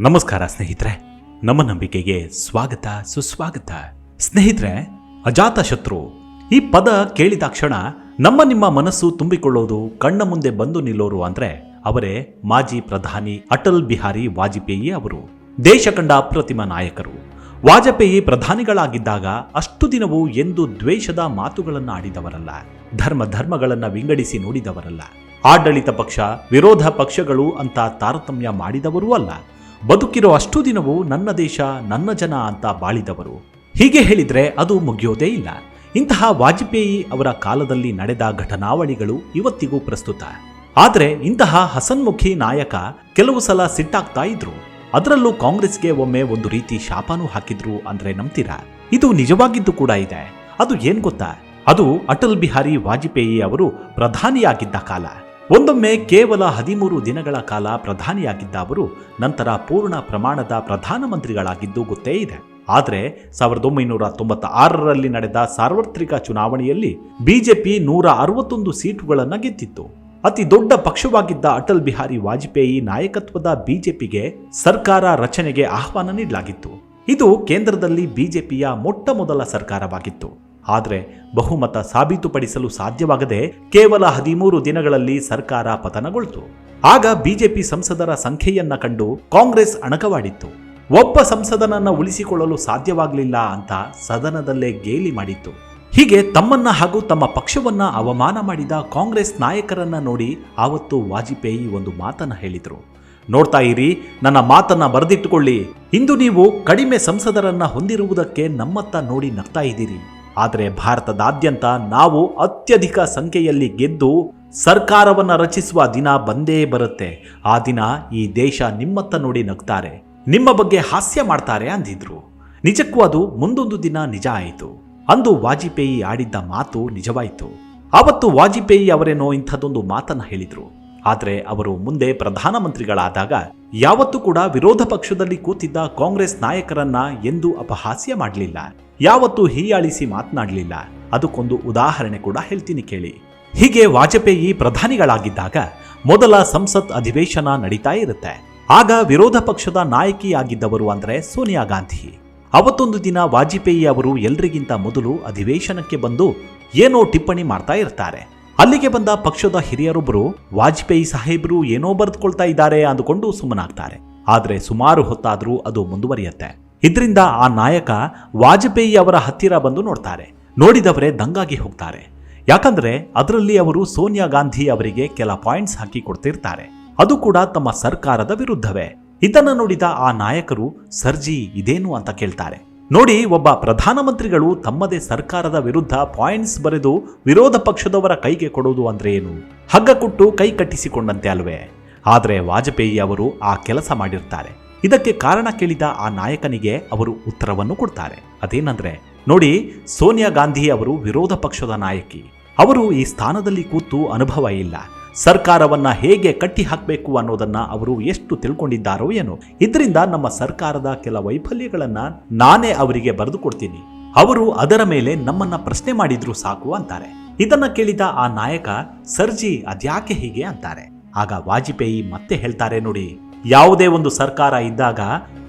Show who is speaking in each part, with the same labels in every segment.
Speaker 1: ನಮಸ್ಕಾರ ಸ್ನೇಹಿತರೆ, ನಮ್ಮ ನಂಬಿಕೆಗೆ ಸ್ವಾಗತ, ಸುಸ್ವಾಗತ. ಸ್ನೇಹಿತರೆ, ಅಜಾತ ಶತ್ರು, ಈ ಪದ ಕೇಳಿದಾಕ್ಷಣ ನಮ್ಮ ನಿಮ್ಮ ಮನಸ್ಸು ತುಂಬಿಕೊಳ್ಳೋದು, ಕಣ್ಣ ಮುಂದೆ ಬಂದು ನಿಲ್ಲೋರು ಅಂದ್ರೆ ಅವರೇ ಮಾಜಿ ಪ್ರಧಾನಿ ಅಟಲ್ ಬಿಹಾರಿ ವಾಜಪೇಯಿ ಅವರು. ದೇಶ ಕಂಡ ಅಪ್ರತಿಮ ನಾಯಕರು. ವಾಜಪೇಯಿ ಪ್ರಧಾನಿಗಳಾಗಿದ್ದಾಗ ಅಷ್ಟು ದಿನವೂ ಎಂದು ದ್ವೇಷದ ಮಾತುಗಳನ್ನು ಆಡಿದವರಲ್ಲ, ಧರ್ಮ ಧರ್ಮಗಳನ್ನು ವಿಂಗಡಿಸಿ ನೋಡಿದವರಲ್ಲ. ಆಡಳಿತ ಪಕ್ಷ, ವಿರೋಧ ಪಕ್ಷಗಳು ಅಂತ ತಾರತಮ್ಯ ಮಾಡಿದವರೂ ಅಲ್ಲ ಬದುಕಿರೋ ಅಷ್ಟು ದಿನವೂ ನನ್ನ ದೇಶ, ನನ್ನ ಜನ ಅಂತ ಬಾಳಿದವರು. ಹೀಗೆ ಹೇಳಿದ್ರೆ ಅದು ಮುಗಿಯೋದೇ ಇಲ್ಲ. ಇಂತಹ ವಾಜಪೇಯಿ ಅವರ ಕಾಲದಲ್ಲಿ ನಡೆದ ಘಟನಾವಳಿಗಳು ಇವತ್ತಿಗೂ ಪ್ರಸ್ತುತ. ಆದ್ರೆ ಇಂತಹ ಹಸನ್ಮುಖಿ ನಾಯಕ ಕೆಲವು ಸಲ ಸಿಟ್ಟಾಗ್ತಾ ಇದ್ರು. ಅದರಲ್ಲೂ ಕಾಂಗ್ರೆಸ್ಗೆ ಒಮ್ಮೆ ಒಂದು ರೀತಿ ಶಾಪನೂ ಹಾಕಿದ್ರು ಅಂದ್ರೆ ನಂಬ್ತೀರಾ? ಇದು ನಿಜವಾಗಿದ್ದು ಕೂಡ ಇದೆ. ಅದು ಏನ್ ಗೊತ್ತಾ? ಅದು ಅಟಲ್ ಬಿಹಾರಿ ವಾಜಪೇಯಿ ಅವರು ಪ್ರಧಾನಿಯಾಗಿದ್ದ ಕಾಲ. ಒಂದೊಮ್ಮೆ ಕೇವಲ ಹದಿಮೂರು ದಿನಗಳ ಕಾಲ ಪ್ರಧಾನಿಯಾಗಿದ್ದ ಅವರು ನಂತರ ಪೂರ್ಣ ಪ್ರಮಾಣದ ಪ್ರಧಾನಮಂತ್ರಿಗಳಾಗಿದ್ದು ಗೊತ್ತೇ ಇದೆ. ಆದರೆ ಸಾವಿರದ ಒಂಬೈನೂರ ತೊಂಬತ್ತ ಆರರಲ್ಲಿ ನಡೆದ ಸಾರ್ವತ್ರಿಕ ಚುನಾವಣೆಯಲ್ಲಿ ಬಿಜೆಪಿ ನೂರ ಅರವತ್ತೊಂದು ಸೀಟುಗಳನ್ನು ಗೆದ್ದಿತ್ತು. ಅತಿ ದೊಡ್ಡ ಪಕ್ಷವಾಗಿದ್ದ ಅಟಲ್ ಬಿಹಾರಿ ವಾಜಪೇಯಿ ನಾಯಕತ್ವದ ಬಿಜೆಪಿಗೆ ಸರ್ಕಾರ ರಚನೆಗೆ ಆಹ್ವಾನ ನೀಡಲಾಗಿತ್ತು. ಇದು ಕೇಂದ್ರದಲ್ಲಿ ಬಿಜೆಪಿಯ ಮೊಟ್ಟ ಮೊದಲ ಸರ್ಕಾರವಾಗಿತ್ತು. ಆದರೆ ಬಹುಮತ ಸಾಬೀತುಪಡಿಸಲು ಸಾಧ್ಯವಾಗದೆ ಕೇವಲ ಹದಿಮೂರು ದಿನಗಳಲ್ಲಿ ಸರ್ಕಾರ ಪತನಗೊಳ್ತು. ಆಗ ಬಿಜೆಪಿ ಸಂಸದರ ಸಂಖ್ಯೆಯನ್ನ ಕಂಡು ಕಾಂಗ್ರೆಸ್ ಅಣಕವಾಡಿತ್ತು. ಒಬ್ಬ ಸಂಸದನನ್ನ ಉಳಿಸಿಕೊಳ್ಳಲು ಸಾಧ್ಯವಾಗಲಿಲ್ಲ ಅಂತ ಸದನದಲ್ಲೇ ಗೇಲಿ ಮಾಡಿತ್ತು. ಹೀಗೆ ತಮ್ಮನ್ನ ಹಾಗೂ ತಮ್ಮ ಪಕ್ಷವನ್ನ ಅವಮಾನ ಮಾಡಿದ ಕಾಂಗ್ರೆಸ್ ನಾಯಕರನ್ನ ನೋಡಿ ಆವತ್ತು ವಾಜಪೇಯಿ ಒಂದು ಮಾತನ್ನ ಹೇಳಿದರು. ನೋಡ್ತಾ ಇರಿ, ನನ್ನ ಮಾತನ್ನ ಬರೆದಿಟ್ಟುಕೊಳ್ಳಿ. ಇಂದು ನೀವು ಕಡಿಮೆ ಸಂಸದರನ್ನ ಹೊಂದಿರುವುದಕ್ಕೆ ನಮ್ಮತ್ತ ನೋಡಿ ನಗ್ತಾ ಇದ್ದೀರಿ. ಆದರೆ ಭಾರತದಾದ್ಯಂತ ನಾವು ಅತ್ಯಧಿಕ ಸಂಖ್ಯೆಯಲ್ಲಿ ಗೆದ್ದು ಸರ್ಕಾರವನ್ನು ರಚಿಸುವ ದಿನ ಬಂದೇ ಬರುತ್ತೆ. ಆ ದಿನ ಈ ದೇಶ ನಿಮ್ಮತ್ತ ನೋಡಿ ನಗ್ತಾರೆ. ನಿಮ್ಮ ಬಗ್ಗೆ ಹಾಸ್ಯ ಮಾಡ್ತಾರೆ ಅಂದಿದ್ರು. ನಿಜಕ್ಕೂ ಅದು ಮುಂದೊಂದು ದಿನ ನಿಜ ಆಯಿತು. ಅಂದು ವಾಜಪೇಯಿ ಆಡಿದ್ದ ಮಾತು ನಿಜವಾಯಿತು. ಆವತ್ತು ವಾಜಪೇಯಿ ಅವರೇನೋ ಇಂಥದ್ದೊಂದು ಮಾತನ್ನ ಹೇಳಿದ್ರು. ಆದರೆ ಅವರು ಮುಂದೆ ಪ್ರಧಾನಮಂತ್ರಿಗಳಾದಾಗ ಯಾವತ್ತೂ ಕೂಡ ವಿರೋಧ ಪಕ್ಷದಲ್ಲಿ ಕೂತಿದ್ದ ಕಾಂಗ್ರೆಸ್ ನಾಯಕರನ್ನ ಎಂದು ಅಪಹಾಸ್ಯ ಮಾಡಲಿಲ್ಲ. ಯಾವತ್ತೂ ಹೀಯಾಳಿಸಿ ಮಾತನಾಡಲಿಲ್ಲ. ಅದಕ್ಕೊಂದು ಉದಾಹರಣೆ ಕೂಡ ಹೇಳ್ತೀನಿ ಕೇಳಿ. ಹೀಗೆ ವಾಜಪೇಯಿ ಪ್ರಧಾನಿಗಳಾಗಿದ್ದಾಗ ಮೊದಲ ಸಂಸತ್ ಅಧಿವೇಶನ ನಡೀತಾ ಇರುತ್ತೆ. ಆಗ ವಿರೋಧ ಪಕ್ಷದ ನಾಯಕಿಯಾಗಿದ್ದವರು ಅಂದ್ರೆ ಸೋನಿಯಾ ಗಾಂಧಿ. ಅವತ್ತೊಂದು ದಿನ ವಾಜಪೇಯಿ ಅವರು ಎಲ್ರಿಗಿಂತ ಮೊದಲು ಅಧಿವೇಶನಕ್ಕೆ ಬಂದು ಏನೋ ಟಿಪ್ಪಣಿ ಮಾಡ್ತಾ ಇರ್ತಾರೆ. ಅಲ್ಲಿಗೆ ಬಂದ ಪಕ್ಷದ ಹಿರಿಯರೊಬ್ಬರು, ವಾಜಪೇಯಿ ಸಾಹೇಬರು ಏನೋ ಬರೆದುಕೊಳ್ತಾ ಇದ್ದಾರೆ ಅಂದುಕೊಂಡು ಸುಮ್ಮನಾಗ್ತಾರೆ. ಆದರೆ ಸುಮಾರು ಹೊತ್ತಾದರೂ ಅದು ಮುಂದುವರಿಯುತ್ತೆ. ಇದರಿಂದ ಆ ನಾಯಕ ವಾಜಪೇಯಿ ಅವರ ಹತ್ತಿರ ಬಂದು ನೋಡ್ತಾರೆ. ನೋಡಿದವರೇ ದಂಗಾಗಿ ಹೋಗ್ತಾರೆ. ಯಾಕಂದ್ರೆ ಅದರಲ್ಲಿ ಅವರು ಸೋನಿಯಾ ಗಾಂಧಿ ಅವರಿಗೆ ಕೆಲ ಪಾಯಿಂಟ್ಸ್ ಹಾಕಿ ಕೊಡ್ತಿರ್ತಾರೆ. ಅದು ಕೂಡ ತಮ್ಮ ಸರ್ಕಾರದ ವಿರುದ್ಧವೇ. ಇದನ್ನು ನೋಡಿದ ಆ ನಾಯಕರು, ಸರ್ಜಿ ಇದೇನು ಅಂತ ಕೇಳ್ತಾರೆ. ನೋಡಿ, ಒಬ್ಬ ಪ್ರಧಾನಮಂತ್ರಿಗಳು ತಮ್ಮದೇ ಸರ್ಕಾರದ ವಿರುದ್ಧ ಪಾಯಿಂಟ್ಸ್ ಬರೆದು ವಿರೋಧ ಪಕ್ಷದವರ ಕೈಗೆ ಕೊಡೋದು ಅಂದ್ರೆ ಏನು? ಹಗ್ಗ ಕೊಟ್ಟು ಕೈ ಕಟ್ಟಿಸಿಕೊಂಡಂತೆ ಅಲ್ವೇ? ಆದರೆ ವಾಜಪೇಯಿ ಅವರು ಆ ಕೆಲಸ ಮಾಡಿರ್ತಾರೆ. ಇದಕ್ಕೆ ಕಾರಣ ಕೇಳಿದ ಆ ನಾಯಕನಿಗೆ ಅವರು ಉತ್ತರವನ್ನು ಕೊಡ್ತಾರೆ. ಅದೇನಂದ್ರೆ, ನೋಡಿ, ಸೋನಿಯಾ ಗಾಂಧಿ ಅವರು ವಿರೋಧ ಪಕ್ಷದ ನಾಯಕಿ. ಅವರು ಈ ಸ್ಥಾನದಲ್ಲಿ ಕೂತು ಅನುಭವ ಇಲ್ಲ. ಸರ್ಕಾರವನ್ನ ಹೇಗೆ ಕಟ್ಟಿ ಹಾಕಬೇಕು ಅನ್ನೋದನ್ನ ಅವರು ಎಷ್ಟು ತಿಳ್ಕೊಂಡಿದ್ದಾರೋ ಏನೋ. ಇದರಿಂದ ನಮ್ಮ ಸರ್ಕಾರದ ಕೆಲ ವೈಫಲ್ಯಗಳನ್ನ ನಾನೇ ಅವರಿಗೆ ಬರೆದು ಕೊಡ್ತೀನಿ. ಅವರು ಅದರ ಮೇಲೆ ನಮ್ಮನ್ನ ಪ್ರಶ್ನೆ ಮಾಡಿದ್ರು ಸಾಕು ಅಂತಾರೆ. ಇದನ್ನ ಕೇಳಿದ ಆ ನಾಯಕ ಸರ್ಜಿ ಅದ್ಯಾಕೆ ಹೀಗೆ? ಅಂತಾರೆ. ಆಗ ವಾಜಪೇಯಿ ಮತ್ತೆ ಹೇಳ್ತಾರೆ ನೋಡಿ, ಯಾವುದೇ ಒಂದು ಸರ್ಕಾರ ಇದ್ದಾಗ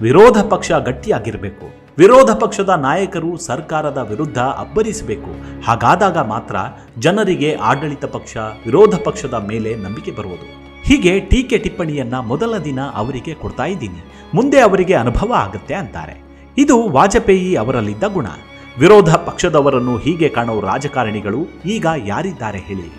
Speaker 1: ವಿರೋಧ ಪಕ್ಷ ಗಟ್ಟಿಯಾಗಿರಬೇಕು. ವಿರೋಧ ಪಕ್ಷದ ನಾಯಕರು ಸರ್ಕಾರದ ವಿರುದ್ಧ ಅಬ್ಬರಿಸಬೇಕು. ಹಾಗಾದಾಗ ಮಾತ್ರ ಜನರಿಗೆ ಆಡಳಿತ ಪಕ್ಷ, ವಿರೋಧ ಪಕ್ಷದ ಮೇಲೆ ನಂಬಿಕೆ ಬರುವುದು. ಹೀಗೆ ಟೀಕೆ ಟಿಪ್ಪಣಿಯನ್ನ ಮೊದಲ ದಿನ ಅವರಿಗೆ ಕೊಡ್ತಾ ಇದ್ದೀನಿ. ಮುಂದೆ ಅವರಿಗೆ ಅನುಭವ ಆಗುತ್ತೆ ಅಂತಾರೆ. ಇದು ವಾಜಪೇಯಿ ಅವರಲ್ಲಿದ್ದ ಗುಣ. ವಿರೋಧ ಪಕ್ಷದವರನ್ನು ಹೀಗೆ ಕಾಣೋ ರಾಜಕಾರಣಿಗಳು ಈಗ ಯಾರಿದ್ದಾರೆ ಹೇಳಿ.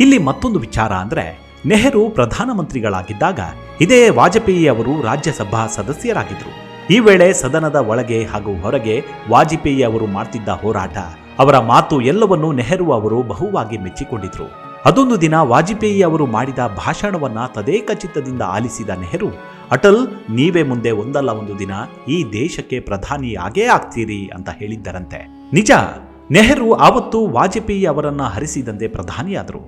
Speaker 1: ಇಲ್ಲಿ ಮತ್ತೊಂದು ವಿಚಾರ ಅಂದ್ರೆ, ನೆಹರು ಪ್ರಧಾನಮಂತ್ರಿಗಳಾಗಿದ್ದಾಗ ಇದೇ ವಾಜಪೇಯಿ ಅವರು ರಾಜ್ಯಸಭಾ ಸದಸ್ಯರಾಗಿದ್ರು. ಈ ವೇಳೆ ಸದನದ ಒಳಗೆ ಹಾಗೂ ಹೊರಗೆ ವಾಜಪೇಯಿ ಅವರು ಮಾಡ್ತಿದ್ದ ಹೋರಾಟ, ಅವರ ಮಾತು ಎಲ್ಲವನ್ನೂ ನೆಹರು ಅವರು ಬಹುವಾಗಿ ಮೆಚ್ಚಿಕೊಂಡಿದ್ರು. ಅದೊಂದು ದಿನ ವಾಜಪೇಯಿ ಅವರು ಮಾಡಿದ ಭಾಷಣವನ್ನ ತದೇಕ ಚಿತ್ತದಿಂದ ಆಲಿಸಿದ ನೆಹರು, ಅಟಲ್, ನೀವೇ ಮುಂದೆ ಒಂದಲ್ಲ ಒಂದು ದಿನ, ಈ ದೇಶಕ್ಕೆ ಪ್ರಧಾನಿ ಆಗೇ ಆಗ್ತೀರಿ ಅಂತ ಹೇಳಿದ್ದರಂತೆ. ನಿಜ, ನೆಹರು ಆವತ್ತು ವಾಜಪೇಯಿ ಅವರನ್ನ ಹರಿಸಿದಂತೆ ಪ್ರಧಾನಿಯಾದರು.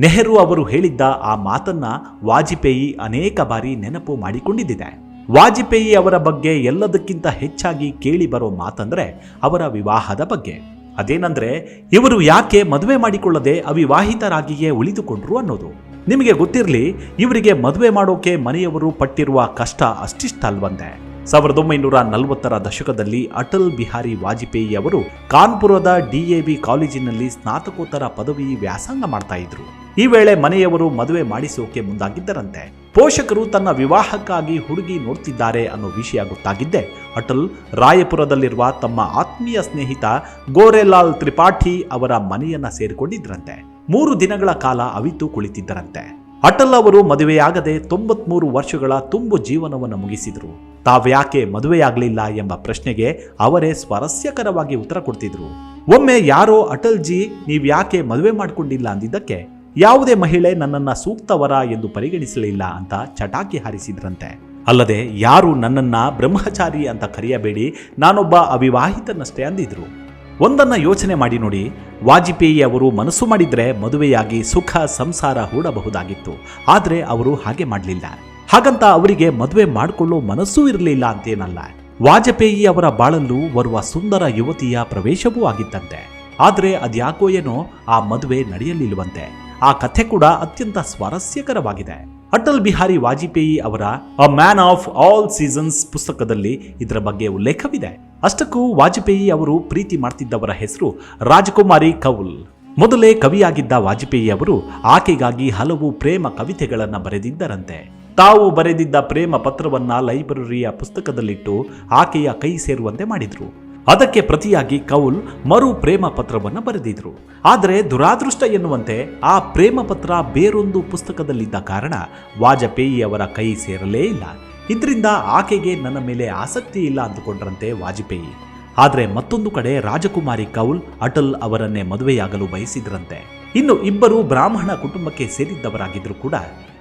Speaker 1: ನೆಹರು ಅವರು ಹೇಳಿದ್ದ ಆ ಮಾತನ್ನ ವಾಜಪೇಯಿ ಅನೇಕ ಬಾರಿ ನೆನಪು ಮಾಡಿಕೊಂಡಿದ್ದಿದೆ. ವಾಜಪೇಯಿ ಅವರ ಬಗ್ಗೆ ಎಲ್ಲದಕ್ಕಿಂತ ಹೆಚ್ಚಾಗಿ ಕೇಳಿ ಬರೋ ಮಾತಂದರೆ ಅವರ ವಿವಾಹದ ಬಗ್ಗೆ. ಅದೇನಂದ್ರೆ, ಇವರು ಯಾಕೆ ಮದುವೆ ಮಾಡಿಕೊಳ್ಳದೆ ಅವಿವಾಹಿತರಾಗಿಯೇ ಉಳಿದುಕೊಂಡ್ರು ಅನ್ನೋದು. ನಿಮಗೆ ಗೊತ್ತಿರಲಿ, ಇವರಿಗೆ ಮದುವೆ ಮಾಡೋಕೆ ಮನೆಯವರು ಪಟ್ಟಿರುವ ಕಷ್ಟ ಅಷ್ಟಿಷ್ಟಲ್ವಂತೆ. ಸಾವಿರದ ಒಂಬೈನೂರ ನಲವತ್ತರ ದಶಕದಲ್ಲಿ ಅಟಲ್ ಬಿಹಾರಿ ವಾಜಪೇಯಿ ಅವರು ಕಾನ್ಪುರದ ಡಿಎಬಿ ಕಾಲೇಜಿನಲ್ಲಿ ಸ್ನಾತಕೋತ್ತರ ಪದವಿ ವ್ಯಾಸಂಗ ಮಾಡ್ತಾ ಇದ್ರು. ಈ ವೇಳೆ ಮನೆಯವರು ಮದುವೆ ಮಾಡಿಸೋಕೆ ಮುಂದಾಗಿದ್ದರಂತೆ. ಪೋಷಕರು ತನ್ನ ವಿವಾಹಕ್ಕಾಗಿ ಹುಡುಗಿ ನೋಡ್ತಿದ್ದಾರೆ ಅನ್ನೋ ವಿಷಯ ಗೊತ್ತಾಗಿದ್ದೆ. ಅಟಲ್ ರಾಯಪುರದಲ್ಲಿರುವ ತಮ್ಮ ಆತ್ಮೀಯ ಸ್ನೇಹಿತ ಗೋರೆಲಾಲ್ ತ್ರಿಪಾಠಿ ಅವರ ಮನೆಯನ್ನ ಸೇರಿಕೊಂಡಿದ್ರಂತೆ. ಮೂರು ದಿನಗಳ ಕಾಲ ಅವಿತು ಕುಳಿತಿದ್ದರಂತೆ. ಅಟಲ್ ಅವರು ಮದುವೆಯಾಗದೆ ತೊಂಬತ್ಮೂರು ವರ್ಷಗಳ ತುಂಬು ಜೀವನವನ್ನು ಮುಗಿಸಿದ್ರು. ತಾವ್ಯಾಕೆ ಮದುವೆಯಾಗಲಿಲ್ಲ ಎಂಬ ಪ್ರಶ್ನೆಗೆ ಅವರೇ ಸ್ವಾರಸ್ಯಕರವಾಗಿ ಉತ್ತರ ಕೊಡ್ತಿದ್ರು. ಒಮ್ಮೆ ಯಾರೋ ಅಟಲ್ ಜಿ, ನೀವ್ಯಾಕೆ ಮದುವೆ ಮಾಡಿಕೊಂಡಿಲ್ಲ ಅಂದಿದ್ದಕ್ಕೆ? ಯಾವುದೇ ಮಹಿಳೆ ನನ್ನನ್ನ ಸೂಕ್ತವರ ಎಂದು ಪರಿಗಣಿಸಲಿಲ್ಲ ಅಂತ ಚಟಾಕಿ ಹಾರಿಸಿದ್ರಂತೆ. ಅಲ್ಲದೆ ಯಾರು ನನ್ನನ್ನ ಬ್ರಹ್ಮಚಾರಿ ಅಂತ ಕರೆಯಬೇಡಿ, ನಾನೊಬ್ಬ ಅವಿವಾಹಿತನಷ್ಟೇ ಅಂದಿದ್ರು. ಒಂದನ್ನ ಯೋಚನೆ ಮಾಡಿ ನೋಡಿ, ವಾಜಪೇಯಿ ಅವರು ಮನಸ್ಸು ಮಾಡಿದ್ರೆ ಮದುವೆಯಾಗಿ ಸುಖ, ಸಂಸಾರ ಹೂಡಬಹುದಾಗಿತ್ತು. ಆದರೆ ಅವರು ಹಾಗೆ ಮಾಡಲಿಲ್ಲ. ಹಾಗಂತ ಅವರಿಗೆ ಮದುವೆ ಮಾಡಿಕೊಳ್ಳೋ ಮನಸ್ಸೂ ಇರಲಿಲ್ಲ ಅಂತೇನಲ್ಲ. ವಾಜಪೇಯಿ ಅವರ ಬಾಳಲ್ಲೂ ಬರುವ ಸುಂದರ ಯುವತಿಯ ಪ್ರವೇಶವೂ ಆಗಿದ್ದಂತೆ ಆದರೆ ಅದ್ಯಾಕೋ ಏನೋ ಆ ಮದುವೆ ನಡೆಯಲಿಲ್ಲವಂತೆ ಆ ಕಥೆ ಕೂಡ ಅತ್ಯಂತ ಸ್ವಾರಸ್ಯಕರವಾಗಿದೆ. ಅಟಲ್ ಬಿಹಾರಿ ವಾಜಪೇಯಿ ಅವರ a man of all seasons ಪುಸ್ತಕದಲ್ಲಿ ಇದರ ಬಗ್ಗೆ ಉಲ್ಲೇಖವಿದೆ. ಅಷ್ಟಕ್ಕೂ ವಾಜಪೇಯಿ ಅವರು ಪ್ರೀತಿ ಮಾಡ್ತಿದ್ದವರ ಹೆಸರು ರಾಜಕುಮಾರಿ ಕೌಲ್. ಮೊದಲೇ ಕವಿಯಾಗಿದ್ದ ವಾಜಪೇಯಿ ಅವರು ಆಕೆಗಾಗಿ ಹಲವು ಪ್ರೇಮ ಕವಿತೆಗಳನ್ನು ಬರೆದಿದ್ದರಂತೆ. ತಾವು ಬರೆದಿದ್ದ ಪ್ರೇಮ ಪತ್ರವನ್ನ ಲೈಬ್ರರಿಯ ಪುಸ್ತಕದಲ್ಲಿಟ್ಟು ಆಕೆಯ ಕೈ ಸೇರುವಂತೆ ಮಾಡಿದ್ರು. ಅದಕ್ಕೆ ಪ್ರತಿಯಾಗಿ ಕೌಲ್ ಮರು ಪ್ರೇಮ ಪತ್ರವನ್ನು ಬರೆದಿದ್ರು. ಆದರೆ ದುರಾದೃಷ್ಟ ಎನ್ನುವಂತೆ ಆ ಪ್ರೇಮ ಪತ್ರ ಬೇರೊಂದು ಪುಸ್ತಕದಲ್ಲಿದ್ದ ಕಾರಣ ವಾಜಪೇಯಿ ಅವರ ಕೈ ಸೇರಲೇ ಇಲ್ಲ. ಇದರಿಂದ ಆಕೆಗೆ ನನ್ನ ಮೇಲೆ ಆಸಕ್ತಿ ಇಲ್ಲ ಅಂದುಕೊಂಡ್ರಂತೆ ವಾಜಪೇಯಿ. ಆದರೆ ಮತ್ತೊಂದು ಕಡೆ ರಾಜಕುಮಾರಿ ಕೌಲ್, ಅಟಲ್ ಅವರನ್ನೇ ಮದುವೆಯಾಗಲು ಬಯಸಿದ್ರಂತೆ. ಇನ್ನು ಇಬ್ಬರು ಬ್ರಾಹ್ಮಣ ಕುಟುಂಬಕ್ಕೆ ಸೇರಿದ್ದವರಾಗಿದ್ದರೂ ಕೂಡ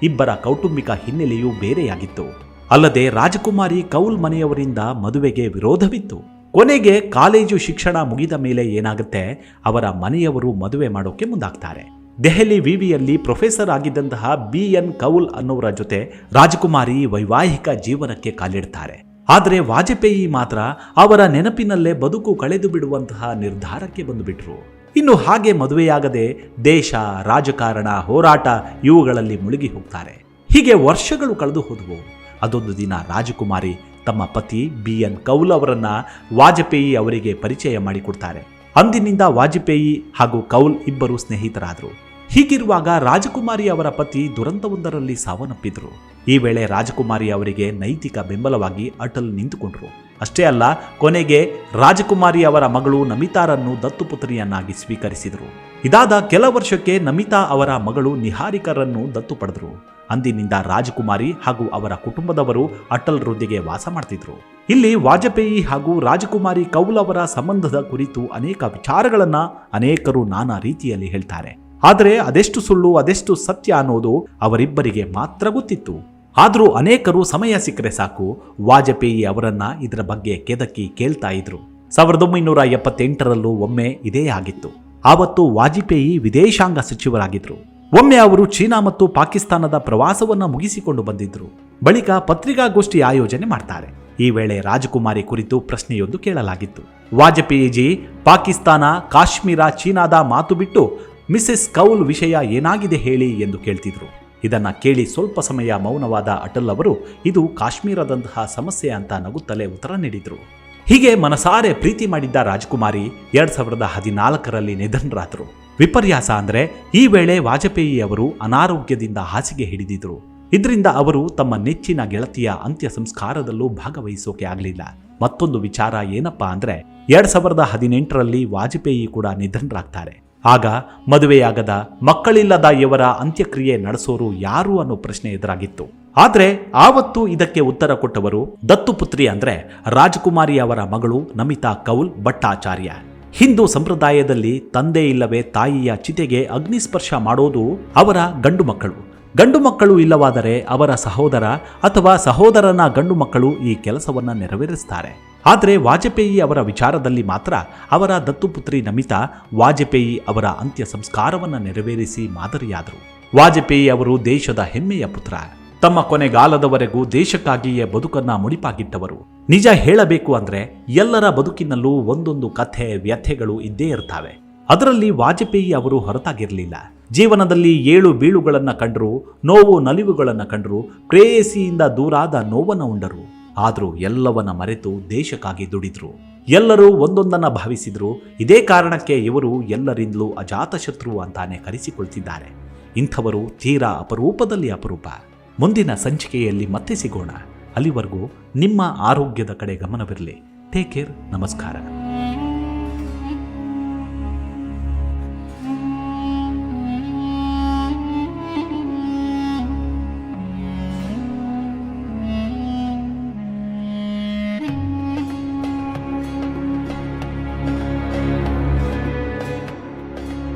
Speaker 1: ಇಬ್ಬರ ಕೌಟುಂಬಿಕ ಹಿನ್ನೆಲೆಯೂ ಬೇರೆಯಾಗಿತ್ತು. ಅಲ್ಲದೆ ರಾಜಕುಮಾರಿ ಕೌಲ್ ಮನೆಯವರಿಂದ ಮದುವೆಗೆ ವಿರೋಧವಿತ್ತು. ಕೊನೆಗೆ ಕಾಲೇಜು ಶಿಕ್ಷಣ ಮುಗಿದ ಮೇಲೆ ಏನಾಗುತ್ತೆ, ಅವರ ಮನೆಯವರು ಮದುವೆ ಮಾಡೋಕೆ ಮುಂದಾಗ್ತಾರೆ. ದೆಹಲಿ ವಿವಿಯಲ್ಲಿ ಪ್ರೊಫೆಸರ್ ಆಗಿದ್ದಂತಹ ಬಿ ಎನ್ ಕೌಲ್ ಅನ್ನೋರ ಜೊತೆ ರಾಜಕುಮಾರಿ ವೈವಾಹಿಕ ಜೀವನಕ್ಕೆ ಕಾಲಿಡ್ತಾರೆ. ಆದರೆ ವಾಜಪೇಯಿ ಮಾತ್ರ ಅವರ ನೆನಪಿನಲ್ಲೇ ಬದುಕು ಕಳೆದು ಬಿಡುವಂತಹ ನಿರ್ಧಾರಕ್ಕೆ ಬಂದುಬಿಟ್ರು. ಇನ್ನು ಹಾಗೆ ಮದುವೆಯಾಗದೆ ದೇಶ, ರಾಜಕಾರಣ, ಹೋರಾಟ ಇವುಗಳಲ್ಲಿ ಮುಳುಗಿ ಹೋಗ್ತಾರೆ. ಹೀಗೆ ವರ್ಷಗಳು ಕಳೆದು ಹೋದವು. ಅದೊಂದು ದಿನ ರಾಜಕುಮಾರಿ ತಮ್ಮ ಪತಿ ಬಿ. ಎನ್. ಕೌಲ್ ಅವರನ್ನ ವಾಜಪೇಯಿ ಅವರಿಗೆ ಪರಿಚಯ ಮಾಡಿಕೊಡ್ತಾರೆ. ಅಂದಿನಿಂದ ವಾಜಪೇಯಿ ಹಾಗೂ ಕೌಲ್ ಇಬ್ಬರು ಸ್ನೇಹಿತರಾದರು. ಹೀಗಿರುವಾಗ ರಾಜಕುಮಾರಿ ಅವರ ಪತಿ ದುರಂತವೊಂದರಲ್ಲಿ ಸಾವನ್ನಪ್ಪಿದ್ರು. ಈ ವೇಳೆ ರಾಜಕುಮಾರಿ ಅವರಿಗೆ ನೈತಿಕ ಬೆಂಬಲವಾಗಿ ಅಟಲ್ ನಿಂತುಕೊಂಡ್ರು. ಅಷ್ಟೇ ಅಲ್ಲ, ಕೊನೆಗೆ ರಾಜಕುಮಾರಿ ಅವರ ಮಗಳು ನಮಿತಾರನ್ನು ದತ್ತುಪುತ್ರಿಯನ್ನಾಗಿ ಸ್ವೀಕರಿಸಿದರು. ಇದಾದ ಕೆಲ ವರ್ಷಕ್ಕೆ ನಮಿತಾ ಅವರ ಮಗಳು ನಿಹಾರಿಕರನ್ನು ದತ್ತು ಪಡೆದರು. ಅಂದಿನಿಂದ ರಾಜಕುಮಾರಿ ಹಾಗೂ ಅವರ ಕುಟುಂಬದವರು ಅಟಲ್ ವೃದ್ಧಿಗೆ ವಾಸ ಮಾಡ್ತಿದ್ರು. ಇಲ್ಲಿ ವಾಜಪೇಯಿ ಹಾಗೂ ರಾಜಕುಮಾರಿ ಕೌಲ್ ಅವರ ಸಂಬಂಧದ ಕುರಿತು ಅನೇಕ ವಿಚಾರಗಳನ್ನು ಅನೇಕರು ನಾನಾ ರೀತಿಯಲ್ಲಿ ಹೇಳ್ತಾರೆ. ಆದರೆ ಅದೆಷ್ಟು ಸುಳ್ಳು, ಅದೆಷ್ಟು ಸತ್ಯ ಅನ್ನೋದು ಅವರಿಬ್ಬರಿಗೆ ಮಾತ್ರ ಗೊತ್ತಿತ್ತು. ಆದರೂ ಅನೇಕರು ಸಮಯ ಸಿಕ್ಕರೆ ಸಾಕು, ವಾಜಪೇಯಿ ಅವರನ್ನ ಇದರ ಬಗ್ಗೆ ಕೆದಕಿ ಕೇಳ್ತಾ ಇದ್ರು. ಸಾವಿರದ ಒಂಬೈನೂರ ಎಪ್ಪತ್ತೆಂಟರಲ್ಲೂ ಒಮ್ಮೆ ಇದೇ ಆಗಿತ್ತು. ಆವತ್ತು ವಾಜಪೇಯಿ ವಿದೇಶಾಂಗ ಸಚಿವರಾಗಿದ್ರು. ಒಮ್ಮೆ ಅವರು ಚೀನಾ ಮತ್ತು ಪಾಕಿಸ್ತಾನದ ಪ್ರವಾಸವನ್ನ ಮುಗಿಸಿಕೊಂಡು ಬಂದಿದ್ರು. ಬಳಿಕ ಪತ್ರಿಕಾಗೋಷ್ಠಿ ಆಯೋಜನೆ ಮಾಡ್ತಾರೆ. ಈ ವೇಳೆ ರಾಜಕುಮಾರಿ ಕುರಿತು ಪ್ರಶ್ನೆಯೊಂದು ಕೇಳಲಾಗಿತ್ತು. ವಾಜಪೇಯಿಜಿ, ಪಾಕಿಸ್ತಾನ, ಕಾಶ್ಮೀರ, ಚೀನಾದ ಮಾತು ಬಿಟ್ಟು ಮಿಸೆಸ್ ಕೌಲ್ ವಿಷಯ ಏನಾಗಿದೆ ಹೇಳಿ ಎಂದು ಕೇಳ್ತಿದ್ರು. ಇದನ್ನು ಕೇಳಿ ಸ್ವಲ್ಪ ಸಮಯ ಮೌನವಾದ ಅಟಲ್ ಅವರು, ಇದು ಕಾಶ್ಮೀರದಂತಹ ಸಮಸ್ಯೆ ಅಂತ ನಗುತ್ತಲೇ ಉತ್ತರ ನೀಡಿದರು. ಹೀಗೆ ಮನಸಾರೆ ಪ್ರೀತಿ ಮಾಡಿದ್ದ ರಾಜಕುಮಾರಿ ಎರಡ್ ಸಾವಿರದ ಹದಿನಾಲ್ಕರಲ್ಲಿ ನಿಧನರಾದರು. ವಿಪರ್ಯಾಸ ಅಂದ್ರೆ ಈ ವೇಳೆ ವಾಜಪೇಯಿ ಅವರು ಅನಾರೋಗ್ಯದಿಂದ ಹಾಸಿಗೆ ಹಿಡಿದಿದ್ರು. ಇದರಿಂದ ಅವರು ತಮ್ಮ ನೆಚ್ಚಿನ ಗೆಳತಿಯ ಅಂತ್ಯ ಸಂಸ್ಕಾರದಲ್ಲೂ ಭಾಗವಹಿಸೋಕೆ ಆಗಲಿಲ್ಲ. ಮತ್ತೊಂದು ವಿಚಾರ ಏನಪ್ಪಾ ಅಂದ್ರೆ, ಎರಡ್ ಸಾವಿರದ ಹದಿನೆಂಟರಲ್ಲಿ ವಾಜಪೇಯಿ ಕೂಡ ನಿಧನರಾಗ್ತಾರೆ. ಆಗ ಮದುವೆಯಾಗದ ಮಕ್ಕಳಿಲ್ಲದ ಇವರ ಅಂತ್ಯಕ್ರಿಯೆ ನಡೆಸೋರು ಯಾರು ಅನ್ನೋ ಪ್ರಶ್ನೆ ಎದುರಾಗಿತ್ತು. ಆದರೆ ಆವತ್ತು ಇದಕ್ಕೆ ಉತ್ತರ ಕೊಟ್ಟವರು ದತ್ತುಪುತ್ರಿ ಅಂದ್ರೆ ರಾಜಕುಮಾರಿ ಅವರ ಮಗಳು ನಮಿತಾ ಕೌಲ್ ಭಟ್ಟಾಚಾರ್ಯ. ಹಿಂದೂ ಸಂಪ್ರದಾಯದಲ್ಲಿ ತಂದೆ ಇಲ್ಲವೇ ತಾಯಿಯ ಚಿತೆಗೆ ಅಗ್ನಿಸ್ಪರ್ಶ ಮಾಡೋದು ಅವರ ಗಂಡು ಮಕ್ಕಳು. ಗಂಡು ಮಕ್ಕಳು ಇಲ್ಲವಾದರೆ ಅವರ ಸಹೋದರ ಅಥವಾ ಸಹೋದರನ ಗಂಡು ಮಕ್ಕಳು ಈ ಕೆಲಸವನ್ನು ನೆರವೇರಿಸ್ತಾರೆ. ಆದರೆ ವಾಜಪೇಯಿ ಅವರ ವಿಚಾರದಲ್ಲಿ ಮಾತ್ರ ಅವರ ದತ್ತುಪುತ್ರಿ ನಮಿತಾ ವಾಜಪೇಯಿ ಅವರ ಅಂತ್ಯ ಸಂಸ್ಕಾರವನ್ನು ನೆರವೇರಿಸಿ ಮಾದರಿಯಾದರು. ವಾಜಪೇಯಿ ಅವರು ದೇಶದ ಹೆಮ್ಮೆಯ ಪುತ್ರ. ತಮ್ಮ ಕೊನೆಗಾಲದವರೆಗೂ ದೇಶಕ್ಕಾಗಿಯೇ ಬದುಕನ್ನ ಮುಡಿಪಾಗಿಟ್ಟವರು. ನಿಜ ಹೇಳಬೇಕು ಅಂದ್ರೆ ಎಲ್ಲರ ಬದುಕಿನಲ್ಲೂ ಒಂದೊಂದು ಕಥೆ, ವ್ಯಥೆಗಳು ಇದ್ದೇ ಇರ್ತವೆ. ಅದರಲ್ಲಿ ವಾಜಪೇಯಿ ಅವರು ಹೊರತಾಗಿರಲಿಲ್ಲ. ಜೀವನದಲ್ಲಿ ಏಳು ಬೀಳುಗಳನ್ನು ಕಂಡರು, ನೋವು ನಲಿವುಗಳನ್ನು ಕಂಡರು, ಪ್ರೇಯಸಿಯಿಂದ ದೂರಾದ ನೋವನ್ನು ಉಂಡರು. ಆದರೂ ಎಲ್ಲವನ್ನ ಮರೆತು ದೇಶಕ್ಕಾಗಿ ದುಡಿದ್ರು. ಎಲ್ಲರೂ ಒಂದೊಂದನ್ನ ಭಾವಿಸಿದ್ರು. ಇದೇ ಕಾರಣಕ್ಕೆ ಇವರು ಎಲ್ಲರಿಂದಲೂ ಅಜಾತಶತ್ರು ಅಂತಾನೆ ಕರೆಸಿಕೊಳ್ತಿದ್ದಾರೆ. ಇಂಥವರು ತೀರಾ ಅಪರೂಪದಲ್ಲಿ ಅಪರೂಪ. ಮುಂದಿನ ಸಂಚಿಕೆಯಲ್ಲಿ ಮತ್ತೆ ಸಿಗೋಣ. ಅಲ್ಲಿವರೆಗೂ ನಿಮ್ಮ ಆರೋಗ್ಯದ ಕಡೆ ಗಮನವಿರಲಿ. ಟೇಕ್ ಕೇರ್ ನಮಸ್ಕಾರ.